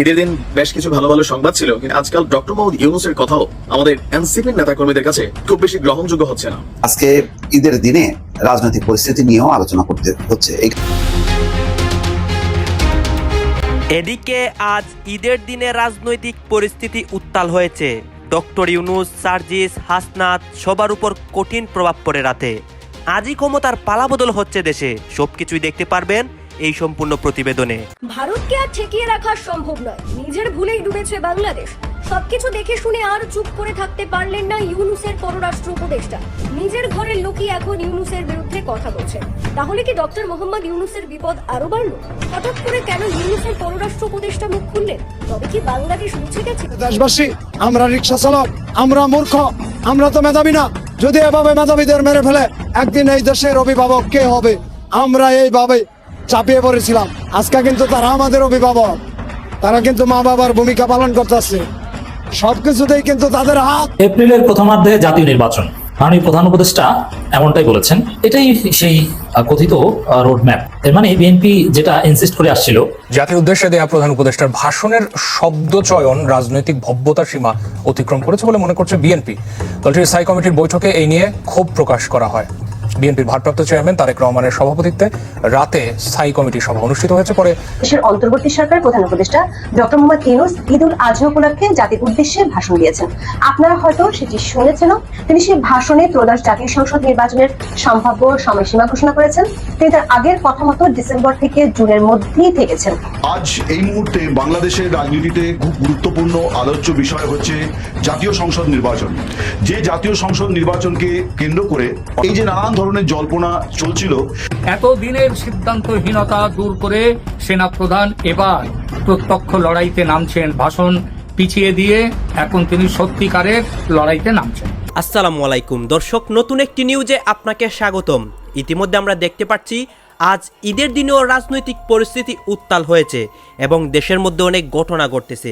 ঈদের দিন বেশ কিছু ভালো ভালো সংবাদ ছিল কিন্তু আজকাল ডক্টর মোহাম্মদ ইউনুসের কথাও আমাদের এনসিপির নেতাকর্মীদের কাছে খুব বেশি গ্রহণযোগ্য হচ্ছে না। আজকে ঈদের দিনে রাজনৈতিক পরিস্থিতি নিয়েও আলোচনা করতে হচ্ছে। এদিকে আজ ঈদের দিনে রাজনৈতিক পরিস্থিতি উত্তাল হয়েছে। ডক্টর ইউনুস সার্জিস হাসনাত সবার উপর কঠিন প্রভাব পড়ে রাতে। আজই ক্ষমতার পালাবদল হচ্ছে দেশে। সবকিছুই দেখতে পারবেন এই সম্পূর্ণ প্রতিবেদনে। ভারতকে আর ঠেকিয়ে রাখা সম্ভব নয়। নিজের ভুলেই ডুবেছে বাংলাদেশ। সবকিছু দেখে শুনে আর চুপ করে থাকতে পারলেন না ইউনুসের পররাষ্ট্র উপদেষ্টা। নিজের ঘরের লোকই এখন ইউনুসের বিরুদ্ধে কথা বলছে। তাহলে কি ডক্টর মোহাম্মদ ইউনুসের বিপদ আরও বাড়লো? হঠাৎ করে কেন ইউনুসের পররাষ্ট্র উপদেষ্টা মুখ খুললেন? তবে কি বাংলাদেশ মুছে গেছে? দেশবাসী আমরা রিক্সা চালক আমরা মূর্খ আমরা তো মেধাবী না। যদি এভাবে মেধাবীদের মেরে ফেলে একদিন এই দেশের অভিভাবক কে হবে? আমরা এইভাবে চাপিয়ে পড়েছিলাম। আজকে কিন্তু তারা আমাদের অভিভাবক। তারা কিন্তু মা বাবার ভূমিকা পালন করতেছে। সবকিছুতেই কিন্তু তাদের হাত। এপ্রিলের প্রথমার্ধে জাতীয় নির্বাচন। মাননীয় প্রধান উপদেষ্টা এমনটাই বলেছেন। এটাই সেই কথিত রোড ম্যাপ এর মানে বিএনপি যেটা ইনসিস্ট করে আসছিল। জাতির উদ্দেশ্যে দেয়া প্রধান উপদেষ্টার ভাষণের শব্দ চয়ন রাজনৈতিক ভব্যতার সীমা অতিক্রম করেছে বলে মনে করছে বিএনপি। দলটির স্থায়ী কমিটির বৈঠকে এই নিয়ে ক্ষোভ প্রকাশ করা হয়। বিএনপির ভারপ্রাপ্ত চেয়ারম্যান তারেক রহমানের সভাপতিত্বে রাতে স্থায়ী কমিটির সভা অনুষ্ঠিত হয়েছে। পরে দেশের অন্তর্বর্তী সরকার প্রধান উপদেষ্টা ডক্টর মোহাম্মদ ইউনুস ঈদ উল আজহা উপলক্ষে জাতির উদ্দেশ্যে ভাষণ দিয়েছেন। আপনারা হয়তো সেটি শুনেছেনও। তিনি সেই ভাষণে ত্রয়োদশ জাতীয় সংসদ নির্বাচনের সম্ভাব্য সময়সীমা ঘোষণা করেছেন। তিনি তার আগের কথা মতো ডিসেম্বর থেকে জুনের মধ্যেই থেকেছেন। আজ এই মুহূর্তে বাংলাদেশের রাজনীতিতে খুব গুরুত্বপূর্ণ আলোচ্য বিষয় হচ্ছে জাতীয় সংসদ নির্বাচন। যে জাতীয় সংসদ নির্বাচনকে কেন্দ্র করে এই যে নানান ধরনের জল্পনা চলছিল। এতদিনের সিদ্ধান্তহীনতা দূর করে সেনা প্রধান এবার প্রত্যক্ষ লড়াইতে নামছেন। ভাষণ পিছিয়ে দিয়ে এখন তিনি সত্যিকারের লড়াইতে নামছেন। আসসালামু আলাইকুম। দর্শক নতুন একটি নিউজে আপনাকে স্বাগতম। ইতিমধ্যে আমরা দেখতে পাচ্ছি আজ ঈদের দিনেও রাজনৈতিক পরিস্থিতি উত্তাল হয়েছে এবং দেশের মধ্যে অনেক ঘটনা ঘটতেছে।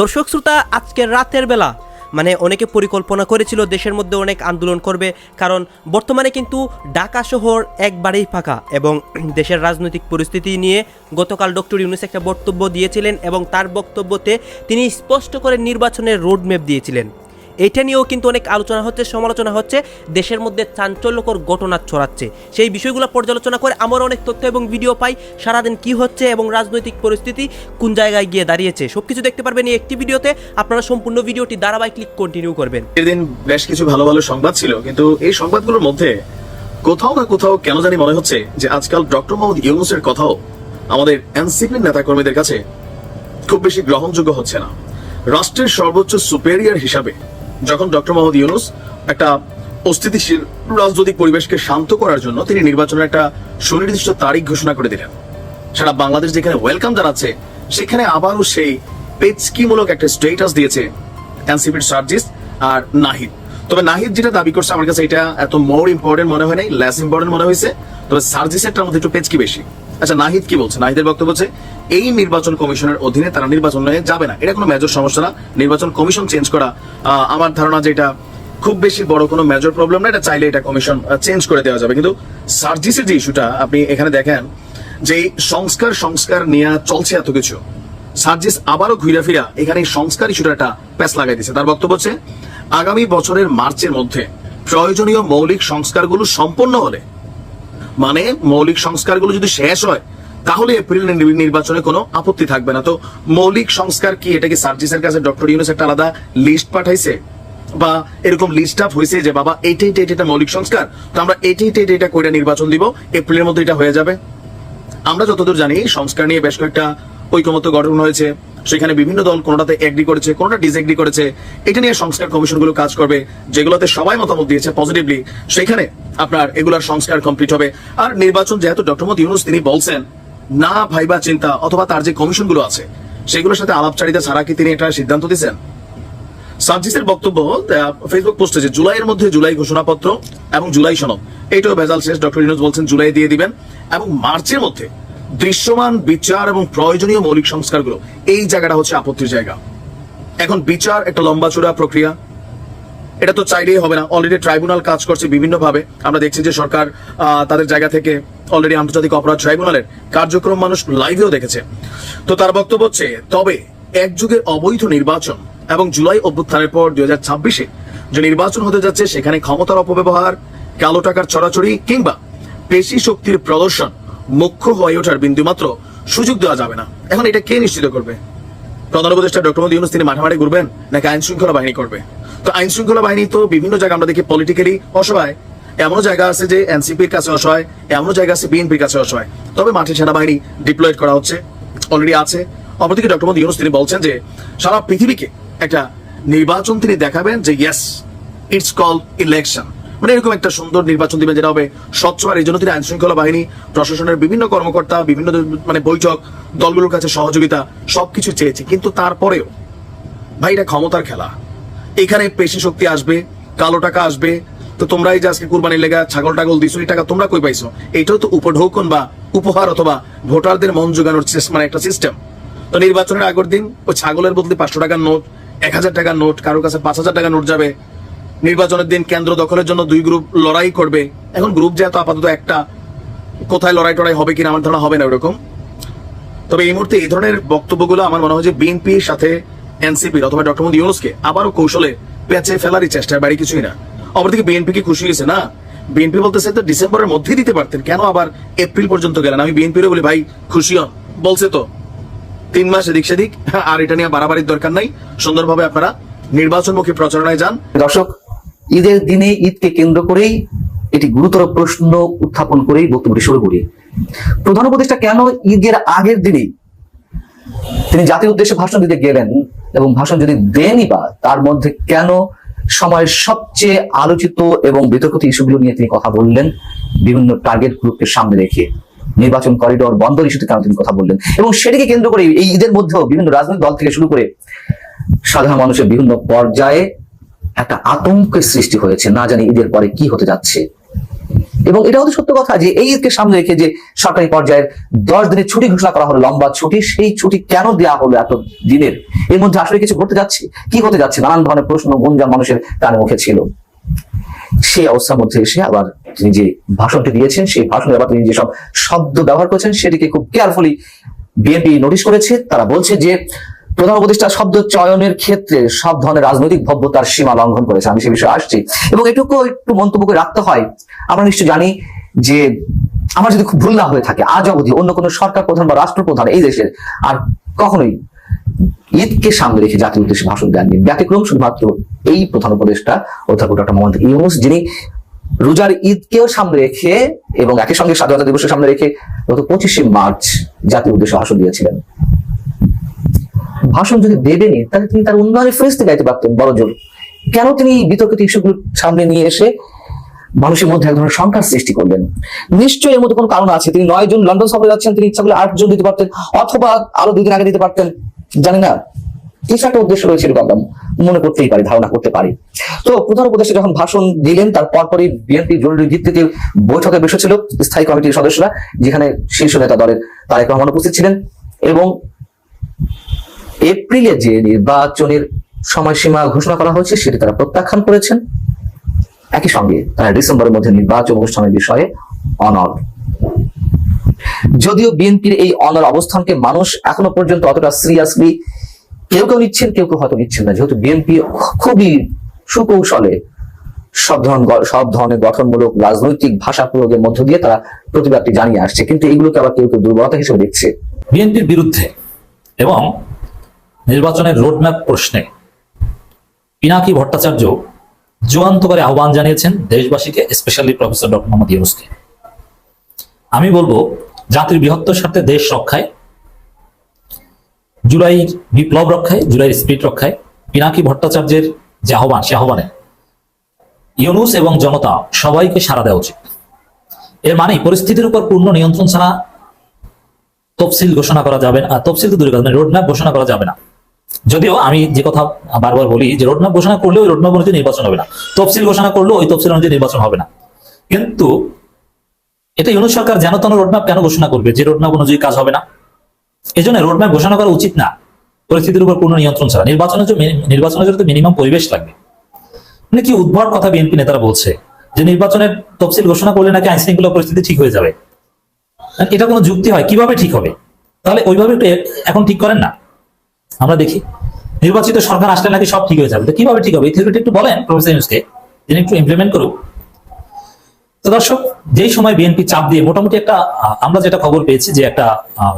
দর্শক শ্রোতা আজকের রাতের বেলা মানে অনেকে পরিকল্পনা করেছিল দেশের মধ্যে অনেক আন্দোলন করবে, কারণ বর্তমানে কিন্তু ঢাকা শহর একবারেই ফাঁকা এবং দেশের রাজনৈতিক পরিস্থিতি নিয়ে গতকাল ডক্টর ইউনুস একটা বক্তব্য দিয়েছিলেন এবং তার বক্তব্যতে তিনি স্পষ্ট করে নির্বাচনের রোডম্যাপ দিয়েছিলেন। এটা নিয়েও কিন্তু অনেক আলোচনা হচ্ছে, সমালোচনা হচ্ছে। দেশের মধ্যে চাঞ্চল্যকর ঘটনা ছড়াচ্ছে। সেই বিষয়গুলো পর্যালোচনা করে আমরা অনেক তথ্য এবং ভিডিও পাই। সারাদিন কি হচ্ছে এবং রাজনৈতিক পরিস্থিতি কোন জায়গায় গিয়ে দাঁড়িয়েছে? সবকিছু দেখতে পারবেন এই একটি ভিডিওতে আপনারা সম্পূর্ণ ভিডিওটি ধারাবাহিক কন্টিনিউ করবেন। ঈদের দিন বেশ কিছু ভালো ভালো সংবাদ ছিল, কিন্তু এই সংবাদগুলোর মধ্যে কোথাও না কোথাও কেন জানি মনে হচ্ছে যে আজকাল ডক্টর মোহাম্মদ ইউনুসের কথাও আমাদের এনসিপির নেতাকর্মীদের কাছে খুব বেশি গ্রহণযোগ্য হচ্ছে না। রাষ্ট্রের সর্বোচ্চ সুপেরিয়র হিসাবে যখন ডক্টর মোহাম্মদ ইউনুস একটা অস্থিতিশীল রাজনৈতিক পরিবেশকে শান্ত করার জন্য তিনি নির্বাচনের একটা সুনির্দিষ্ট তারিখ ঘোষণা করে দিলেন। সারা বাংলাদেশ যেখানে ওয়েলকাম জানাচ্ছে, সেখানে আবারও সেই পেচকিমূলক একটা স্টেটাস দিয়েছে এনসিপির সার্জিস আর নাহিদ। তবে নাহিদ যেটা দাবি করছে, আমার কাছে এটা এত মোর ইম্পর্টেন্ট মনে হয় নাই লেস ইম্পর্টেন্ট মনে হয়েছে। তবে সার্জিসেরটার মধ্যে একটু পেচকি বেশি। আচ্ছা নাহিদ কি বলছে? নাহিদের বক্তব্য হচ্ছে এই নির্বাচন কমিশনের অধীনে তারা নির্বাচনে যাবে না। এটা কোনো মেজর সমস্যা না। নির্বাচন কমিশন চেঞ্জ করা আমার ধারণা যে এটা খুব বেশি বড় কোনো মেজর প্রবলেম না। এটা চাইলে এটা কমিশন চেঞ্জ করে দেওয়া যাবে। কিন্তু সার্জিসের যে ইস্যুটা আপনি এখানে দেখেন, যে সংস্কার সংস্কার নিয়ে চলছে এত কিছু। সার্জিস আবারও ঘুরে ফিরা এখানে সংস্কার ইস্যুটা একটা প্যাস লাগাই দিচ্ছে তার বক্তব্য হচ্ছে, আগামী বছরের মার্চের মধ্যে প্রয়োজনীয় মৌলিক সংস্কারগুলো সম্পন্ন হলে মানে মৌলিক সংস্কারগুলো যদি শেষ হয় তাহলে এপ্রিল নির্বাচনে কোনো আপত্তি থাকবে না। তো মৌলিক সংস্কার কি? এটা কি সার্জিসের কাছে ডক্টর ইউনুস একটা আলাদা লিস্ট পাঠাইছে? বা এরকম লিস্ট আপ হয়েছে যে, বাবা, এইটা এইটা এইটা মৌলিক সংস্কার, তো আমরা এইটা এইটা এইটা করে নির্বাচন দিব, এপ্রিলের মধ্যে এটা হয়ে যাবে আমরা যতদূর জানি, সংস্কার নিয়ে বেশ কয়েকটা ঐকমত্য গঠন হয়েছে। সেখানে বিভিন্ন দল কোনোটাতে এগ্রি করেছে, কোনোটা ডিসএগ্রি করেছে। এটা নিয়ে সংস্কার কমিশনগুলো কাজ করবে, যেগুলোতে সবাই মতামত দিয়েছে পজিটিভলি সেখানে আপনার এগুলার সংস্কার কমপ্লিট হবে। আর নির্বাচন যেহেতু ডক্টর মোহাম্মদ ইউনুস তিনি বলছেন না ভাইবা চিন্তা অথবা তার যে কমিশনগুলো আছে, সেগুলোর সাথে আলাপচারিতা ছাড়া কি তিনি একটা সিদ্ধান্ত সার্জিসের বক্তব্য ফেসবুক পোস্টে যে জুলাইয়ের মধ্যে জুলাই ঘোষণাপত্র এবং জুলাই সনদ, এইটাও ভেজাল শেষ, ডক্টর ইউনুস বলছেন জুলাই দিয়ে দিবেন। এবং মার্চের মধ্যে দৃশ্যমান বিচার এবং প্রয়োজনীয় মৌলিক সংস্কারগুলো, এই জায়গাটা হচ্ছে আপত্তির জায়গা। এখন বিচার একটা লম্বা চূড়া প্রক্রিয়া এটা তো চাইলেই হবে না। অলরেডি ট্রাইব্যুনাল কাজ করছে বিভিন্ন ভাবে আমরা দেখছি যে সরকার তাদের জায়গা থেকে অলরেডি আন্তর্জাতিক অপরাধ ট্রাইব্যুনালের কার্যক্রম মানুষ লাইভেও দেখেছে। তো তার বক্তব্য হচ্ছে, তবে এক যুগের অবৈধ নির্বাচন এবং জুলাই অভ্যুত্থানের পর দুই হাজার ছাব্বিশে যে নির্বাচন হতে যাচ্ছে, সেখানে ক্ষমতার অপব্যবহার, কালো টাকার ছড়াছড়ি কিংবা পেশি শক্তির প্রদর্শন মুখ্য হয়ে ওঠার বিন্দুমাত্র সুযোগ দেওয়া যাবে না। এখন এটা কে নিশ্চিত করবে? প্রধান উপদেষ্টা ডক্টর মোদী ইউনুস তিনি মাঠে মাঠে ঘুরবেন নাকি আইন শৃঙ্খলা বাহিনী করবে? তো আইন শৃঙ্খলা বাহিনী তো বিভিন্ন জায়গায় আমরা দেখি পলিটিক্যালি অসহায়। এমনও জায়গা আছে যে এনসিপির কাছে অসহায়, এমনও জায়গা আছে বিএনপির কাছে অসহায়। তবে মাঠে সেনাবাহিনী ডিপ্লয়েড করা হচ্ছে অলরেডি আছে। অপরদিকে ডক্টর মোদী ইউনুস তিনি বলছেন যে সারা পৃথিবীকে একটা নির্বাচন তিনি দেখাবেন যে ইয়েস ইটস কল ইলেকশন মানে এরকম একটা সুন্দর নির্বাচন দিবেন যেটা হবে স্বচ্ছ। আর এই জন্য তিনি আইন শৃঙ্খলা বাহিনী, প্রশাসনের বিভিন্ন কর্মকর্তা, বিভিন্ন মানে বৈঠক, দলগুলোর কাছে সহযোগিতা সবকিছু চেয়েছে। কিন্তু তারপরেও ভাই, এটা ক্ষমতার খেলা। এখানে পেশি শক্তি আসবে, কালো টাকা আসবে। তো তোমরাই যে আজকে কুরবানির লেগা ছাগল টাগল দিছো, এই টাকা তোমরা কই পাইছো? এটাও তো উপঢৌকন বা উপহার অথবা ভোটারদের মন জোগানোর মানে একটা সিস্টেম তো নির্বাচনের আগের দিন ওই ছাগলের বদলে পাঁচশো টাকার নোট, এক হাজার টাকার নোট, কারোর কাছে পাঁচ হাজার টাকার নোট যাবে। নির্বাচনের দিন কেন্দ্র দখলের জন্য দুই গ্রুপ লড়াই করবে। এখন গ্রুপ যেহেতু আপাতত একটা, কোথায় লড়াই টড়াই হবে কিনা আমার ধারণা হবে না ওরকম। তবে এই মুহূর্তে এই ধরনের বক্তব্যগুলো আমার মনে হয় যে বিএনপির সাথে এনসিপির অথবা ডক্টর মোদী ইউনুসকে আবারও কৌশলে পেঁচে ফেলারই চেষ্টা বাড়ি কিছুই না। অপরদিকে বিএনপি কি খুশি হয়েছে? না। বিএনপি বলতেছে তো ডিসেম্বরের মধ্যেই দিতে পারতেন, কেন আবার এপ্রিল পর্যন্ত গেলেন? আমি বিএনপিরও বলি, ভাই, খুশি হন। বলছে তো, তিন মাস এদিক সেদিক, আর এটা নিয়ে বাড়াবাড়ির দরকার নাই। সুন্দরভাবে আপনারা নির্বাচনমুখী প্রচারণায় যান। দর্শক, ঈদের দিনে ঈদকে কেন্দ্র করেই এটি গুরুতর প্রশ্ন উত্থাপন করেই বক্তব্যটি শুরু করি। প্রধান উপদেষ্টা কেন ঈদের আগের দিনেই তিনি জাতির উদ্দেশ্যে ভাষণ দিতে গেলেন? এবং ভাষণ যদি দেনই বা, তার মধ্যে কেন সময়ের সবচেয়ে আলোচিত এবং বিতর্কিত ইস্যুগুলো নিয়ে তিনি কথা বললেন, বিভিন্ন টার্গেট গ্রুপকে সামনে রেখে নির্বাচন করিডোর বন্ধ ইস্যুতে কেন তিনি কথা বললেন এবং সেটিকে কেন্দ্র করে এই ঈদের মধ্যেও বিভিন্ন রাজনৈতিক দল থেকে শুরু করে সাধারণ মানুষের বিভিন্ন পর্যায়ে একটা আতঙ্কের সৃষ্টি হয়েছে, না জানি ঈদের পরে কি হতে যাচ্ছে। এবং এটা তো সত্য কথা যে এই ঈদকে সামনে রেখে যে সরকারি পর্যায়ের দশ দিনের ছুটি ঘোষণা করা হলো, লম্বা ছুটি, সেই ছুটি কেন দেওয়া হলো এত দিনের এর মধ্যে আসলে কিছু ঘটতে যাচ্ছে? কি হতে যাচ্ছে? নানান ধরনের প্রশ্ন গুঞ্জন মানুষের কানে মুখে ছিল। সেই অবস্থার মধ্যে এসে আবার তিনি যে ভাষণটি দিয়েছেন, সেই ভাষণে আবার তিনি যেসব শব্দ ব্যবহার করেছেন, সেটিকে খুব কেয়ারফুলি বিএনপি নোটিশ করেছে। তারা বলছে যে, প্রধান উপদেষ্টা শব্দ চয়নের ক্ষেত্রে সব ধরনের রাজনৈতিক ভব্যতার সীমা লঙ্ঘন করেছে। আমি সে বিষয়ে আসছি। এবং এটুকু একটু মন্তব্য করে রাখতে হয়, আমরা নিশ্চয় জানি যে, আমার যদি খুব ভুল না হয়ে থাকে, আজ অবধি অন্য কোনো সরকার প্রধান বা রাষ্ট্রপ্রধান এই দেশের আর কখনোই ঈদকে সামনে রেখে জাতির উদ্দেশ্যে ভাষণ দেননি ব্যতিক্রম শুধুমাত্র এই প্রধান উপদেষ্টা অধ্যাপক ডক্টর মোহাম্মদ ইউনুস, যিনি রোজার ঈদকেও সামনে রেখে এবং একই সঙ্গে স্বাধীনতা দিবসের সামনে রেখে গত পঁচিশে মার্চ জাতির উদ্দেশ্যে ভাষণ দিয়েছিলেন। ভাষণ যদি দেবেনি তাহলে তিনি তার উন্নয়নের ফেরস্তে গাইতে পারতেন বড় জোর কেন তিনি বিতর্কিত ইস্যুগুলো সামনে নিয়ে এসে মানুষের মধ্যে এক ধরনের সংখ্যার সৃষ্টি করলেন? নিশ্চয়ই এর মধ্যে কোনো কারণ আছে। তিনি নয় জন লন্ডন সফরে যাচ্ছেন, তিনি ইচ্ছা করলে আট জন দিতে পারতেন, অথবা আরও দুই দিন আগে দিতে পারতেন। জানি না, কিছু একটা উদ্দেশ্য রয়েছে এরকম আমরা মনে করতেই পারি, ধারণা করতে পারি। তো প্রধান উপদেশে যখন ভাষণ দিলেন তার পরপরই বিএনপি জরুরি ভিত্তিতে বৈঠকে বসেছিল স্থায়ী কমিটির সদস্যরা, যেখানে শীর্ষ নেতা দলের তারেক রহমান উপস্থিত ছিলেন এবং এপ্রিলে যে নির্বাচনের সময়সীমা ঘোষণা করা হয়েছে, সেটি তারা প্রত্যাখ্যান করেছেন। একই সঙ্গে তারা ডিসেম্বরের মধ্যে নির্বাচন অনুষ্ঠানের বিষয়ে অনর যদিও বিএনপির এই অনর অবস্থানকে মানুষ এখনও পর্যন্ত অতটা সিরিয়াসলি কেউ কেউ নিচ্ছেন, কেউ কেউ হয়তো নিচ্ছেন না। যেহেতু বিএনপি খুবই সুকৌশলে সব ধরনের সব ধরনের গঠনমূলক রাজনৈতিক ভাষা প্রয়োগের মধ্য দিয়ে তারা প্রতিবাদটি জানিয়ে আসছে। কিন্তু এগুলোকে আবার কেউ কেউ দুর্বলতা হিসেবে দেখছে। বিএনপির বিরুদ্ধে এবং নির্বাচনের রোডম্যাপ প্রশ্নে পিনাকি ভট্টাচার্য যুগান্তকারী আহ্বান জানিয়েছেন দেশবাসীকে স্পেশালি প্রফেসর ডক্টর মোহাম্মদ ইউনুসকে। আমি বলব জাতির বৃহত্তর স্বার্থে দেশ রক্ষায় জুলাইয়ের বিপ্লব রক্ষায় জুলাইয়ের স্পিড রক্ষায়, পিনাকি ভট্টাচার্যের যে আহ্বান, সে আহ্বানে ইউনুস এবং জনতা সবাইকে সাড়া দেওয়া উচিত। এর মানে পরিস্থিতির উপর পূর্ণ নিয়ন্ত্রণ ছাড়া তফসিল ঘোষণা করা যাবে না তফসিল তো দূরে মানে রোডম্যাপ ঘোষণা করা যাবে না। যদিও আমি যে কথা বারবার বলি যে রোডম্যাপ ঘোষণা করলেও ওই রোডম্যাপ অনুযায়ী নির্বাচন হবে না। তফসিল ঘোষণা করলেও ওই তফসিল অনুযায়ী নির্বাচন হবে না। কিন্তু এটা ইউনুস সরকার যেন তেন রোডম্যাপ কেন ঘোষণা করবে? যে রোডম্যাপ অনুযায়ী কাজ হবে না। এই জন্য রোডম্যাপ ঘোষণা করা উচিত না। পরিস্থিতির উপর পূর্ণ নিয়ন্ত্রণ ছাড়া। নির্বাচনের জন্য নির্বাচনের জন্য তো মিনিমাম পরিবেশ লাগবে। মানে কি উদ্ভট কথা বিএনপি নেতারা বলছে, যে নির্বাচনের তফসিল ঘোষণা করলে নাকি আইন শৃঙ্খলা পরিস্থিতি ঠিক হয়ে যাবে? এটা কোনো যুক্তি হয়, কীভাবে ঠিক হবে? তাহলে ওইভাবে একটু এখন ঠিক করেন না। আমরা দেখি। নির্বাচিত সরকার আসলে নাকি সব ঠিক হয়ে যাবে। কীভাবে ঠিক হবে? একটু বলেন প্রফেসর ইউনুসকে। তিনি একটু ইমপ্লিমেন্ট করুক। দর্শক, যেই সময় বিএনপি চাপ দিয়ে মোটামুটি একটা আমরা যেটা খবর পেয়েছি যে একটা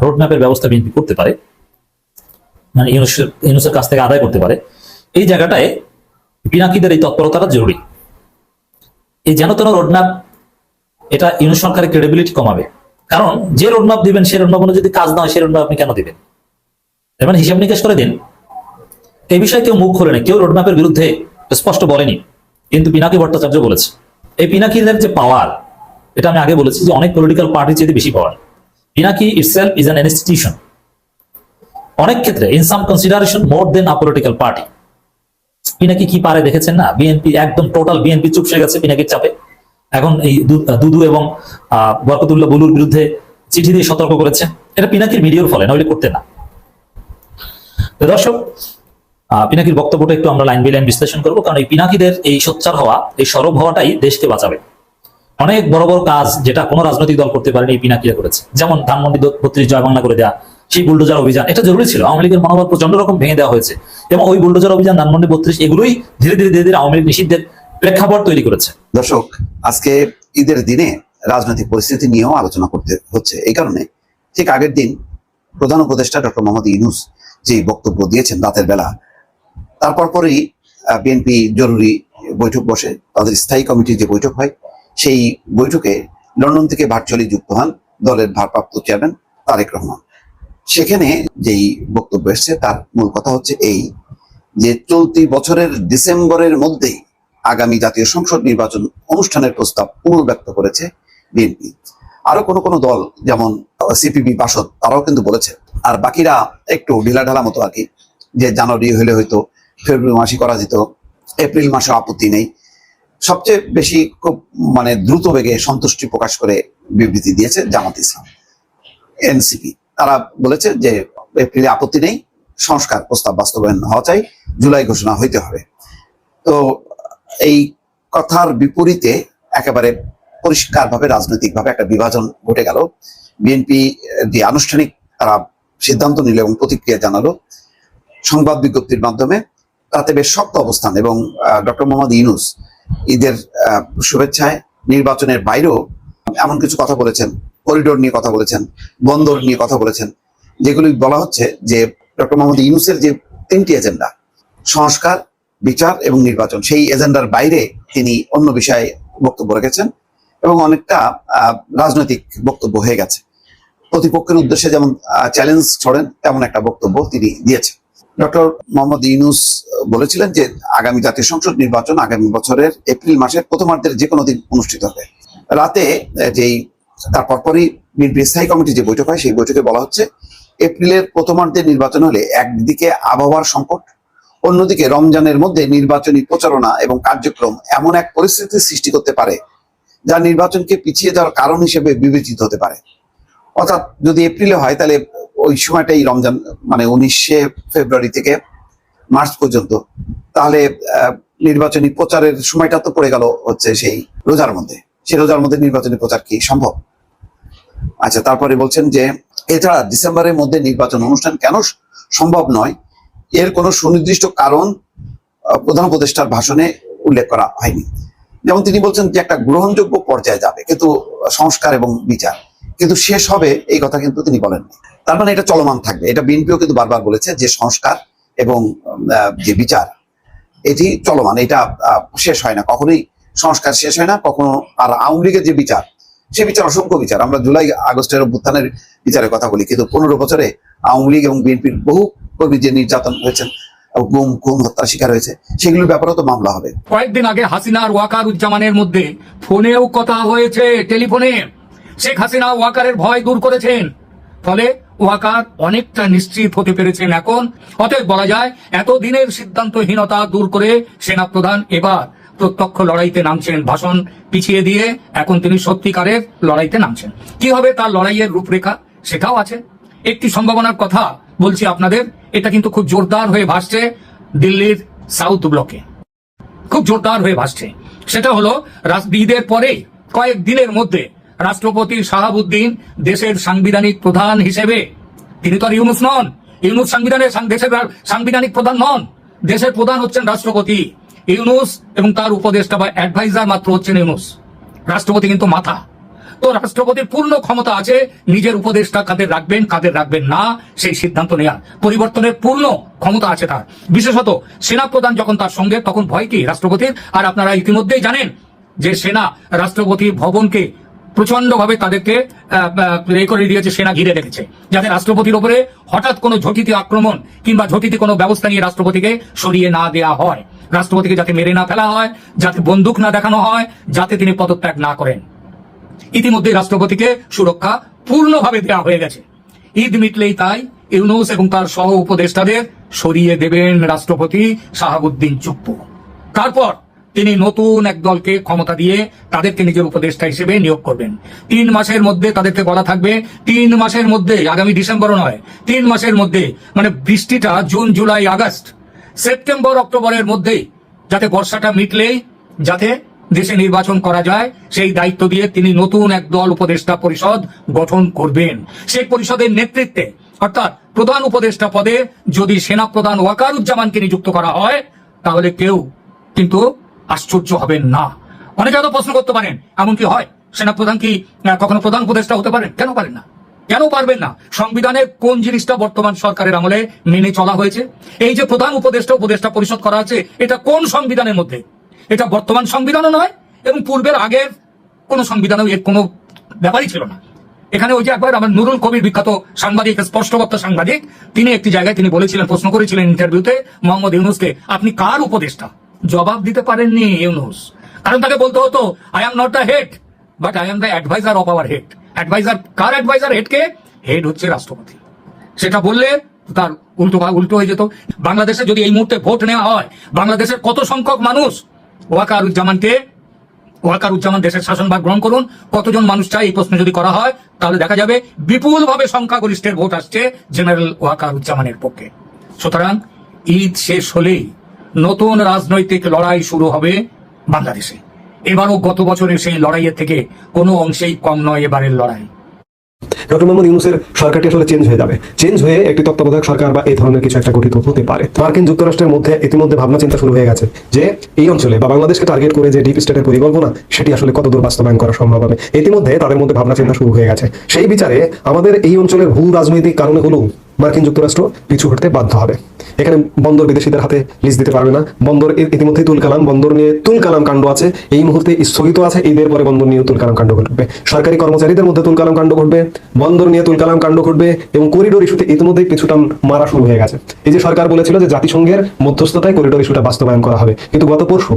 রোড ম্যাপের ব্যবস্থা বিএনপি করতে পারে মানে ইউনুসের কাছ থেকে আদায় করতে পারে, এই জায়গাটায় পিনাকিদের এই তৎপরতাটা জরুরি। এই যেন তেন রোডম্যাপ এটা ইউনুস সরকারের ক্রেডিবিলিটি কমাবে। কারণ যে রোডম্যাপ দিবেন সেই রোডম্যাপ যদি কাজ না হয় সেই রোডম্যাপ আপনি কেন দিবেন? এর মানে হিসাব নিকাশ করে দিন। এই বিষয়ে কেউ মুখ খোলে না, কেউ রোডম্যাপের বিরুদ্ধে স্পষ্ট বলেনি। কিন্তু পিনাকি ভট্টাচার্য বলেছে। পিনাকিদের যে পাওয়ার এটা আমি আগে বলেছি যে অনেক পলিটিক্যাল পার্টির চেয়ে বেশি power Pinaki itself is an institution অনেক ক্ষেত্রে in some consideration more than a political party Pinaki কি পারে দেখেছেন না? বিএনপি একদম টোটাল বিএনপি চুপসে গেছে পিনাকির চাপে। এখন এই দুদু এবং বরকতুল্লাহ বলুর বিরুদ্ধে চিঠি দিয়ে সতর্ক করেছে। এটা পিনাকির ভিডিওর ফলে নইলে করতে না। দর্শক পিনাকির বক্তব্যটা একটু আমরা লাইন বাই লাইন বিশ্লেষণ করব, কারণ এই পিনাকিদের এই সোচ্চার হওয়া, এই সরব হওয়াটাই দেশকে বাঁচাবে। অনেক বড় বড় কাজ যেটা কোনো রাজনৈতিক দল করতে পারেনি এই পিনাকিরা করেছে। যেমন ধানমন্ডি বত্রিশ জয় বাংলা করে দেওয়া সেই বুলডোজার অভিযান, এটা জরুরি ছিল। আওয়ামী লীগের মনোবল প্রচণ্ড রকম ভেঙে দেওয়া হয়েছে। এবং ওই বুলডোজার অভিযান, ধানমন্ডি বত্রিশ, এগুলোই ধীরে ধীরে ধীরে ধীরে আওয়ামী লীগ নিষিদ্ধের প্রেক্ষাপট তৈরি করেছে। দর্শক, আজকে ঈদের দিনে রাজনৈতিক পরিস্থিতি নিয়েও আলোচনা করতে হচ্ছে। এই কারণে ঠিক আগের দিন প্রধান উপদেষ্টা ডক্টর মোহাম্মদ ইউনুস যে বক্তব্য দিয়েছেন রাতের বেলা তারপর পরেই বিএনপি জরুরি বৈঠক বসে। তাদের স্থায়ী কমিটির যে বৈঠক হয়, সেই বৈঠকে লন্ডন থেকে ভার্চুয়ালি যুক্ত হন দলের ভারপ্রাপ্ত চেয়ারম্যান তারেক রহমান। সেখানে যেই বক্তব্য এসছে, তার মূল কথা হচ্ছে এই যে চলতি বছরের ডিসেম্বরের মধ্যেই আগামী জাতীয় সংসদ নির্বাচন অনুষ্ঠানের প্রস্তাব পুনর্ব্যক্ত করেছে বিএনপি আরও কোনো কোনো দল, যেমন সিপিবি বাসদ, তারাও কিন্তু বলেছে। আর বাকিরা একটু ঢিলাঢালা মতো আর কি, যে জানুয়ারি হলে হয়তো ফেব্রুয়ারি মাসে করা যেত। এপ্রিল মাসে আপত্তি নেই। সবচেয়ে বেশি খুব মানে দ্রুত বেগে সন্তুষ্টি প্রকাশ করে বিবৃতি দিয়েছে জামাত ইসলাম, এনসিপি। তারা বলেছে যে এপ্রিলে আপত্তি নেই, সংস্কার প্রস্তাব বাস্তবায়ন হওয়া চাই, জুলাই ঘোষণা হইতে হবে। তো এই কথার বিপরীতে একেবারে পরিষ্কারভাবে, রাজনৈতিকভাবে একটা বিভাজন ঘটে গেল। বিএনপি যে আনুষ্ঠানিক তারা সিদ্ধান্ত নিল এবং প্রতিক্রিয়া জানালো সংবাদ বিজ্ঞপ্তির মাধ্যমে। তাতে বেশ শক্ত অবস্থান এবং ডক্টর মোহাম্মদ ইউনুস ঈদের শুভেচ্ছায় নির্বাচনের বাইরেও এমন কিছু কথা বলেছেন, করিডোর নিয়ে কথা বলেছেন, বন্দর নিয়ে কথা বলেছেন, যেগুলি বলা হচ্ছে যে ডক্টর মোহাম্মদ ইউনুসের যে তিনটি এজেন্ডা, সংস্কার, বিচার এবং নির্বাচন, সেই এজেন্ডার বাইরে তিনি অন্য বিষয়ে বক্তব্য রেখেছেন এবং অনেকটা রাজনৈতিক বক্তব্য হয়ে গেছে। প্রতিপক্ষের উদ্দেশ্যে যেমন চ্যালেঞ্জ ছড়েন, তেমন একটা বক্তব্য তিনি দিয়েছেন। ডক্টর মোহাম্মদ ইউনুস বলেছিলেন যে আগামী জাতীয় সংসদ নির্বাচন আগামী বছরের এপ্রিল মাসের প্রথমার্ধের যে কোনো দিন অনুষ্ঠিত হবে। রাতে যেই তারপর পরই বিএনপি স্থায়ী কমিটির যে বৈঠক হয়, সেই বৈঠকে বলা হচ্ছে, এপ্রিলের প্রথমার্ধে নির্বাচন হলে একদিকে আবহাওয়ার সংকট, অন্যদিকে রমজানের মধ্যে নির্বাচনী প্রচারণা এবং কার্যক্রম এমন এক পরিস্থিতি সৃষ্টি করতে পারে, যা নির্বাচনকে পিছিয়ে যাওয়ার কারণ হিসেবে বিবেচিত হতে পারে। অর্থাৎ যদি এপ্রিলে হয়, তাহলে ওই সময়টাই রমজান মানে উনিশে ফেব্রুয়ারি থেকে মার্চ পর্যন্ত। তাহলে নির্বাচনী প্রচারের সময়টা তো পড়ে গেল হচ্ছে সেই রোজার মধ্যে। সেই রোজার মধ্যে নির্বাচনী প্রচার কি সম্ভব? আচ্ছা তারপরে বলছেন যে, এছাড়া ডিসেম্বরের মধ্যে নির্বাচন অনুষ্ঠান কেন সম্ভব নয়? এর কোনো সুনির্দিষ্ট কারণ প্রধান উপদেষ্টার ভাষণে উল্লেখ করা হয়নি। যেমন তিনি বলছেন যে, একটা গ্রহণযোগ্য পর্যায়ে যাবে, কিন্তু সংস্কার এবং বিচার। কিন্তু শেষ হবে, এই কথা কিন্তু তিনি বলেননি। তার মানে এটা চলমান থাকবে। এটা বিএনপিও কিন্তু বারবার বলেছে যে সংস্কার এবং যে বিচার, এটি চলমান, এটা শেষ হয় না, কখনোই সংস্কার শেষ হয় না, কখনো আর আওয়ামী লীগের যে বিচার, সে বিচার অসংখ্য বিচার। আমরা জুলাই, আগস্টের অভ্যুত্থানের বিচারের কথা বলি, কিন্তু পনেরো বছরে আওয়ামী লীগ এবং বিএনপির বহু কর্মী যে নির্যাতন হয়েছেন গুম হত্যার শিকার হয়েছে, সেগুলোর ব্যাপারেও তো মামলা হবে। কয়েকদিন আগে হাসিনা আর ওয়াকার উজ্জামানের মধ্যে ফোনেও কথা হয়েছে টেলিফোনে। শেখ হাসিনা ওয়াকারের ভয় দূর করেছেন। ফলে ওয়াকার অনেকটা নিশ্চিত হতে পেরেছেন এখন। অতএব বলা যায়, এতদিনের সিদ্ধান্তহীনতা দূর করে সেনাপ্রধান এবার প্রত্যক্ষ লড়াইতে নামছেন। ভাষণ পিছিয়ে দিয়ে এখন তিনি সত্যিকারের লড়াইতে নামছেন। কি হবে তার লড়াইয়ের রূপরেখা সেটাও আছে। একটি সম্ভাবনার কথা বলছি আপনাদের, এটা কিন্তু খুব জোরদার হয়ে ভাসছে দিল্লির সাউথ ব্লকে। খুব জোরদার হয়ে ভাসছে। সেটা হলো ঈদের পরে কয়েক দিনের মধ্যে রাষ্ট্রপতি শাহাবুদ্দিন দেশের সাংবিধানিক প্রধান হিসেবে। তিনি তো আর ইউনুস নন। ইউনুস সংবিধানের দেশের সাংবিধানিক প্রধান নন। দেশের প্রধান হচ্ছেন রাষ্ট্রপতি। ইউনুস এবং তার উপদেষ্টা বা অ্যাডভাইজার মাত্র হচ্ছেন ইউনুস। রাষ্ট্রপতি কিন্তু মাথা। তো রাষ্ট্রপতির পূর্ণ ক্ষমতা আছে, নিজের উপদেষ্টা কাদের রাখবেন কাদের রাখবেন না, সেই সিদ্ধান্ত নেওয়ার পরিবর্তনের পূর্ণ ক্ষমতা আছে তার। বিশেষত সেনা প্রধান যখন তার সঙ্গে, তখন ভয় কি রাষ্ট্রপতির? আর আপনারা ইতিমধ্যেই জানেন যে সেনা রাষ্ট্রপতি ভবনকে প্রচণ্ড ভাবে তাদেরকে এ করে দিয়েছে, সেনা ঘিরে রেখেছে। যাতে রাষ্ট্রপতির উপরে হঠাৎ কোনো ঝটিতে আক্রমণ কিংবা ঝটিতে কোনো ব্যবস্থা নিয়ে রাষ্ট্রপতিকে সরিয়ে না দেয়া হয়। রাষ্ট্রপতিকে যাতে মেরে না ফেলা হয়, যাতে বন্দুক না দেখানো হয়, যাতে তিনি পদত্যাগ না করেন। ইতিমধ্যে রাষ্ট্রপতিকে সুরক্ষা পূর্ণভাবে দেওয়া হয়ে গেছে। ঈদ মিটলেই তাই ইউনুস এবং তার সহ উপদেষ্টাদের সরিয়ে দেবেন রাষ্ট্রপতি শাহাবুদ্দিন চুপ্পু। তারপর তিনি নতুন এক দলকে ক্ষমতা দিয়ে তাদেরকে নিজের উপদেষ্টা হিসেবে নিয়োগ করবেন। তিন মাসের মধ্যে তাদেরকে বলা থাকবে, তিন মাসের মধ্যে, আগামী ডিসেম্বরও নয়, তিন মাসের মধ্যে মানে বৃষ্টিটা জুন, জুলাই, আগস্ট, সেপ্টেম্বর, অক্টোবরের মধ্যেই যাতে বর্ষাটা মিটলেই যাতে দেশে নির্বাচন করা যায়, সেই দায়িত্ব দিয়ে তিনি নতুন এক দল উপদেষ্টা পরিষদ গঠন করবেন। সেই পরিষদের নেতৃত্বে, অর্থাৎ প্রধান উপদেষ্টা পদে যদি সেনা প্রধান ওয়াকারুজ্জামানকে নিযুক্ত করা হয়, তাহলে কেউ কিন্তু আশ্চর্য হবেন না। অনেকে হয়তো প্রশ্ন করতে পারেন, এমন কি হয়? সেনা প্রধান কি কখনো প্রধান উপদেষ্টা হতে পারেন? কেন পারেন না? কেন পারবেন না? সংবিধানের কোন জিনিসটা বর্তমান সরকারের আমলে মেনে চলা হয়েছে? এই যে প্রধান উপদেষ্টা উপদেষ্টা পরিষদ করা আছে, এটা কোন সংবিধানের মধ্যে? এটা বর্তমান সংবিধানও নয়, এবং পূর্বের আগের কোন সংবিধানেও এর কোনো ব্যাপারই ছিল না। এখানে ওই যে একবার আমার নুরুল কবির বিখ্যাত সাংবাদিক স্পষ্টবক্তা সাংবাদিক, তিনি একটি জায়গায় তিনি বলেছিলেন, প্রশ্ন করেছিলেন ইন্টারভিউতে মোহাম্মদ ইউনুসকে, আপনি কার উপদেষ্টা? জবাব দিতে পারেননি ইউনুস। কারণ তাকে বলতে হতো I am not the head but I am the adviser of our head adviser car adviser হেডকে হেড হচ্ছে রাষ্ট্রপতি। সেটা বললে তার উল্টো উল্টো হয়ে যেত। বাংলাদেশে যদি এই মুহূর্তে ভোট নেওয়া হয়, বাংলাদেশের কত সংখ্যক মানুষ ওয়াকারুজ্জামানকে, ওয়াকারুজ্জামান দেশের শাসনভার গ্রহণ করুন, কতজন মানুষ চায় এই প্রশ্ন যদি করা হয়, তাহলে দেখা যাবে বিপুলভাবে সংখ্যাগরিষ্ঠের ভোট আসছে জেনারেল ওয়াকারুজ্জামানের পক্ষে। সুতরাং ঈদ শেষ হলেই নতুন রাজনৈতিক লড়াই শুরু হবে বাংলাদেশে। এবারও গত বছরের সেই লড়াইয়ের থেকে কোনো অংশেই কম নয় এবারের লড়াই। ডক্টর মোহাম্মদ ইউনুসের সরকারটি আসলে চেঞ্জ হয়ে যাবে। চেঞ্জ হয়ে একটি তত্ত্বাবধায়ক সরকার বা এই ধরনের কিছু একটা গঠিত হতে পারে। মার্কিন যুক্তরাষ্ট্রের মধ্যে ইতিমধ্যে ভাবনা চিন্তা শুরু হয়ে গেছে যে এই অঞ্চলে বা বাংলাদেশকে টার্গেট করে যে ডিপ স্টেটের পরিকল্পনা, সেটি আসলে কতদূর বাস্তবায়ন করা সম্ভব হবে? ইতিমধ্যে তাদের মধ্যে ভাবনা চিন্তা শুরু হয়ে গেছে। সেই বিচারে আমাদের এই অঞ্চলের ভূ রাজনৈতিক কারণে হলেও মার্কিন যুক্তরাষ্ট্র পিছু হটতে বাধ্য হবে। এখানে বন্দর বিদেশিদের হাতে লিজ দিতে পারবে না। বন্দর ইতিমধ্যেই তুলকালাম বন্দর নিয়ে তুলকালাম কাণ্ড আছে। এই মুহূর্তে স্থগিত আছে। ঈদের পরে বন্দর নিয়ে তুলকালাম কাণ্ড ঘটবে। সরকারি কর্মচারীদের মধ্যে তুলকালাম কাণ্ড ঘটবে। বন্দর নিয়ে তুলকালাম কাণ্ড ঘটবে এবং করিডোর ইস্যুতে ইতিমধ্যেই পিছুটান মারা শুরু হয়ে গেছে। এই যে সরকার বলেছিল যে জাতিসংঘের মধ্যস্থতায় করিডোর ইস্যুটা বাস্তবায়ন করা হবে, কিন্তু গত পরশু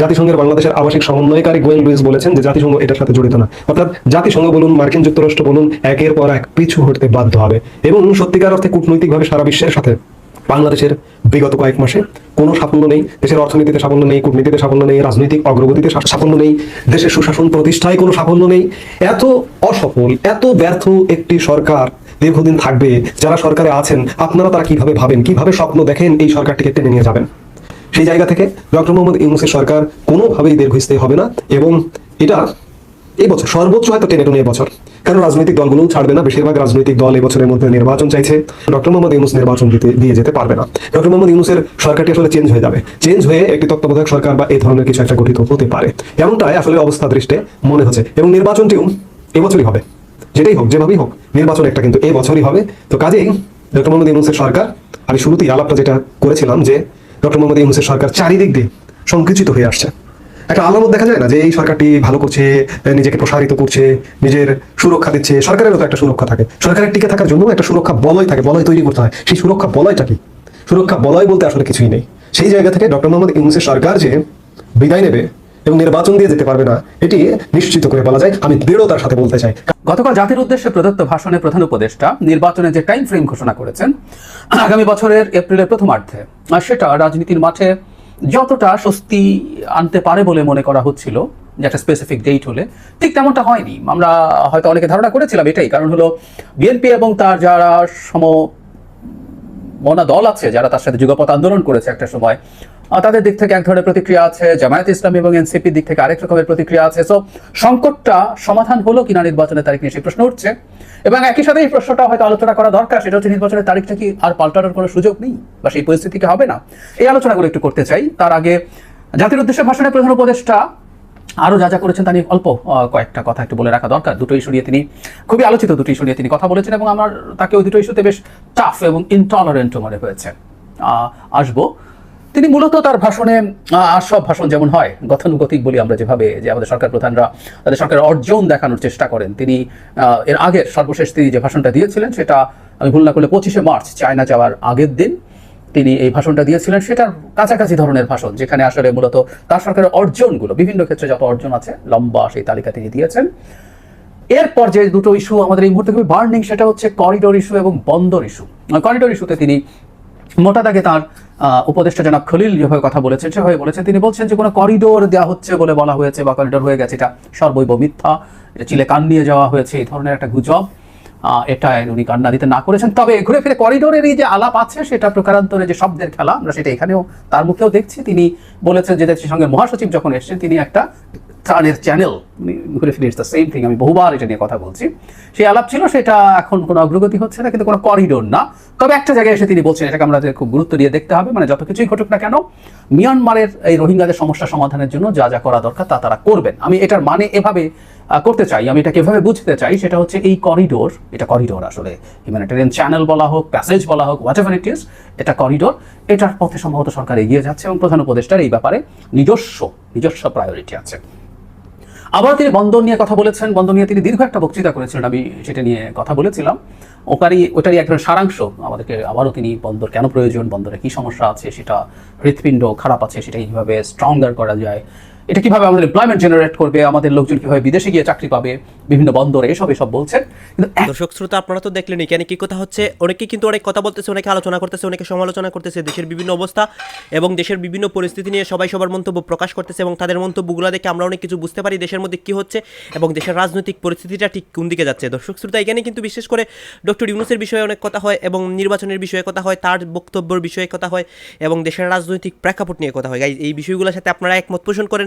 জাতিসংঘের বাংলাদেশের আবাসিক সমন্বয়কারী গোয়েল লুইস বলেছেন যে জাতিসংঘ এটার সাথে জড়িত না। অর্থাৎ জাতিসংঘ বলুন, মার্কিন যুক্তরাষ্ট্র বলুন, একের পর এক পিছু হটতে বাধ্য হবে। এবং সত্যিকার অর্থে কূটনৈতিকভাবে সারা বিশ্বের সাথে বাংলাদেশের বিগত কয়েক মাসে কোনো সাফল্য নেই। দেশের অর্থনীতিতে সাফল্য নেই, কূটনীতিতে সাফল্য নেই, রাজনৈতিক অগ্রগতিতে সাফল্য নেই, দেশের সুশাসন প্রতিষ্ঠায় কোনো সাফল্য নেই। এত অসফল, এত ব্যর্থ একটি সরকার দীর্ঘদিন থাকবে যারা সরকারে আছেন, আপনারা তারা কীভাবে ভাবেন, কীভাবে স্বপ্ন দেখেন এই সরকারটিকে টেনে নিয়ে যাবেন? সেই জায়গা থেকে ডক্টর মোহাম্মদ ইউনুসের সরকার কোনোভাবেই দীর্ঘস্থায়ী হবে না এবং এটা এই বছর সর্বোচ্চ হয়তো টেনে টুনে বছর। কারণ রাজনৈতিক দলগুলোও ছাড়বে না, বেশিরভাগ রাজনৈতিক দল এই বছরের মধ্যে নির্বাচন চাইছে। ডক্টর মোহাম্মদ ইউনুস নির্বাচন দিতে, দিয়ে যেতে পারবে না। ডক্টর মোহাম্মদ ইউনুসের সরকারটি আসলে চেঞ্জ হয়ে যাবে। চেঞ্জ হয়ে একটি তত্ত্বাবধায়ক সরকার বা এই ধরনের কিছু একটা গঠিত হতে পারে। এমনটাই আসলে অবস্থা দৃষ্টে মনে হচ্ছে। এবং নির্বাচনটিও এবছরই হবে। যেটাই হোক, যেভাবেই হোক, নির্বাচন একটা কিন্তু এই বছরই হবে। তো কাজেই ডক্টর মোহাম্মদ ইউনুসের সরকার, আমি শুরুতেই আলাপটা যেটা করেছিলাম যে ডক্টর মোহাম্মদ ইউনুসের সরকার চারিদিক দিয়ে সংকুচিত হয়ে আসছে। একটা আলামত দেখা যায় না যে এই সরকারটি ভালো করছে, নিজেকে প্রসারিত করছে, নিজের সুরক্ষা দিচ্ছে। সরকারেরও তো একটা সুরক্ষা থাকে। সরকারের টিকে থাকার জন্য একটা সুরক্ষা বলয় থাকে, বলয় তৈরি করতে হয়। সেই সুরক্ষা বলয়টা কি? সুরক্ষা বলয় বলতে আসলে কিছুই নেই। সেই জায়গা থেকে ডক্টর মোহাম্মদ ইউনুসের সরকার যে বিদায় নেবে এবং নির্বাচন দিয়ে যেতে পারবে না, এটি নিশ্চিত করে বলা যায়, আমি দৃঢ়তার সাথে বলতে চাই। গতকাল জাতির উদ্দেশ্যে প্রদত্ত ভাষণে প্রধান উপদেষ্টা নির্বাচনের যে টাইম ফ্রেম ঘোষণা করেছেন, আগামী বছরের এপ্রিলের প্রথমার্ধে সেটা রাজনীতির মাঠে যতটা স্বস্তি আনতে পারে বলে মনে করা হচ্ছিল, যে একটা স্পেসিফিক ডেট হলে, ঠিক তেমনটা হয়নি। আমরা হয়তো অনেকে ধারণা করেছিলাম এটাই, কারণ হলো বিএনপি এবং তার যারা সম মনা দল আছে, যারা তার সাথে যুগপথ আন্দোলন করেছে একটা সময় তাদের দিক থেকে এক ধরনের প্রতিক্রিয়া আছে, জামায়াত ইসলাম এবং এনসিপি দিক থেকে আরেক রকমের প্রতিক্রিয়া আছে। সো সংকটটা সমাধান হলো কিনা নির্বাচনের তারিখ নিয়ে সেই প্রশ্ন উঠছে। এবং একই সাথে এই প্রশ্নটা হয়তো আলোচনা করা দরকার, সেটা হচ্ছে নির্বাচনের তারিখটা কি আর পাল্টানোর কোনো সুযোগ নেই বা সেই পরিস্থিতি কি হবে না? এই আলোচনাগুলো একটু করতে চাই। তার আগে জাতির উদ্দেশ্যে ভাষণে প্রধান উপদেষ্টা আরও যা যা করেছেন তা নিয়ে অল্প কয়েকটা কথা একটু বলে রাখা দরকার। দুটো ইস্যু নিয়ে তিনি, খুবই আলোচিত দুটো ইস্যু নিয়ে তিনি কথা বলেছেন এবং আমার তাকে ওই দুটো ইস্যুতে বেশ টাফ এবং ইনটলারেন্টও মনে হয়েছে। আসব। তিনি মূলত তার ভাষণে সব ভাষণ যেমন হয়, গতানুগতিক বলি আমরা যেভাবে যে আমাদের সরকার প্রধানরা, তাদের সরকারের অর্জন দেখানোর চেষ্টা করেন। তিনি এর আগের সর্বশেষ তিনি যে ভাষণটা দিয়েছিলেন, সেটা আমি ভুল না করলে পঁচিশে মার্চ, চায়না যাওয়ার আগের দিন তিনি এই ভাষণটা দিয়েছিলেন। সেটার কাছাকাছি ধরনের ভাষণ, যেখানে আসলে মূলত তার সরকারের অর্জনগুলো, বিভিন্ন ক্ষেত্রে যত অর্জন আছে, লম্বা সেই তালিকা তিনি দিয়েছেন। এরপর যে দুটো ইস্যু আমাদের এই মুহূর্তে খুবই বার্নিং সেটা হচ্ছে করিডোর ইস্যু এবং বন্দর ইস্যু করিডোর ইস্যুতে তিনি মোটা দাগে তার উপদেষ্টা জনাব খলিল যেভাবে কথা বলেছেন, সেভাবে বলেছেন। তিনি বলছেন যে কোনো করিডোর দেওয়া হচ্ছে বলে বলা হয়েছে বা করিডোর হয়ে গেছে, এটা সর্বৈব মিথ্যা। এটা চিলে কান নিয়ে যাওয়া হয়েছে, এই ধরনের একটা গুজব। এটা উনি কান্না দিতে না করেছেন। তবে ঘুরে ফিরে করিডোরের এই যে আলাপ আছে, সেটা প্রকারান্তরে যে শব্দের খেলা, আমরা সেটা এখানেও তার মুখেও দেখছি। তিনি বলেছেন যে সঙ্গে মহাসচিব যখন এসেছেন, তিনি একটা ত্রাণের চ্যানেল ঘুরে ফিরে ইটস দ্য সেম থিং আমি বহুবার এটা নিয়ে কথা বলছি। সেই আলাপ ছিল, সেটা এখন কোনো অগ্রগতি হচ্ছে না, কিন্তু কোনো করিডোর না। তবে একটা জায়গায় এসে তিনি বলছেন, এটাকে আমাদের খুব গুরুত্ব দিয়ে দেখতে হবে মানে যত কিছুই ঘটুক না কেন, মিয়ানমারের এই রোহিঙ্গাদের সমস্যা সমাধানের জন্য যা যা করা দরকার তা তারা করবেন। আমি এটার মানে এভাবে করতে চাই, আমি এটাকে এভাবে বুঝতে চাই, সেটা হচ্ছে এই করিডোর এটা করিডোর আসলে হিউম্যানিটেরিয়ান চ্যানেল বলা হোক প্যাসেজ বলা হোক হোয়াট এভার ইট ইস এটা করিডোর এটার পথে সম্ভবত সরকার এগিয়ে যাচ্ছে এবং প্রধান উপদেষ্টার এই ব্যাপারে নিজস্ব নিজস্ব প্রায়োরিটি আছে। আবার তিনি বন্দর নিয়ে কথা বলেছেন, বন্দর নিয়ে তিনি দীর্ঘ একটা বক্তৃতা করেছিলেন, আমি সেটা নিয়ে কথা বলেছিলাম। ওটারই ওটারই এক ধরনের সারাংশ, আমাদেরকে আবারও তিনি বন্দর কেন প্রয়োজন, বন্দরে কি সমস্যা আছে, সেটা হৃৎপিণ্ড খারাপ আছে, সেটা কীভাবে স্ট্রঙ্গার করা যায় এটা কীভাবে আমাদের এমপ্লয়মেন্ট জেনারেট করবে, আমাদের লোকজন কীভাবে বিদেশে গিয়ে চাকরি পাবে, বিভিন্ন বন্দরে এসব এসব বলছেন। কিন্তু দর্শক, শ্রোতা, আপনারা তো দেখলেন এখানে কি কথা হচ্ছে। অনেকে কিন্তু অনেক কথা বলতেছে, অনেকে আলোচনা করতেছে, অনেকে সমালোচনা করতেছে। দেশের বিভিন্ন অবস্থা এবং দেশের বিভিন্ন পরিস্থিতি নিয়ে সবাই সবার মন্তব্য প্রকাশ করতেছে এবং তাদের মন্তব্যগুলো দেখে আমরা অনেক কিছু বুঝতে পারি দেশের মধ্যে কি হচ্ছে এবং দেশের রাজনৈতিক পরিস্থিতিটা ঠিক কোন দিকে যাচ্ছে। দর্শক, শ্রোতা, এখানে কিন্তু বিশেষ করে ডক্টর ইউনুসের বিষয়ে অনেক কথা হয় এবং নির্বাচনের বিষয়ে কথা হয়, তার বক্তব্যের বিষয়ে কথা হয় এবং দেশের রাজনৈতিক প্রেক্ষাপট নিয়ে কথা হয়। এই বিষয়গুলোর সাথে আপনারা একমত পোষণ করেন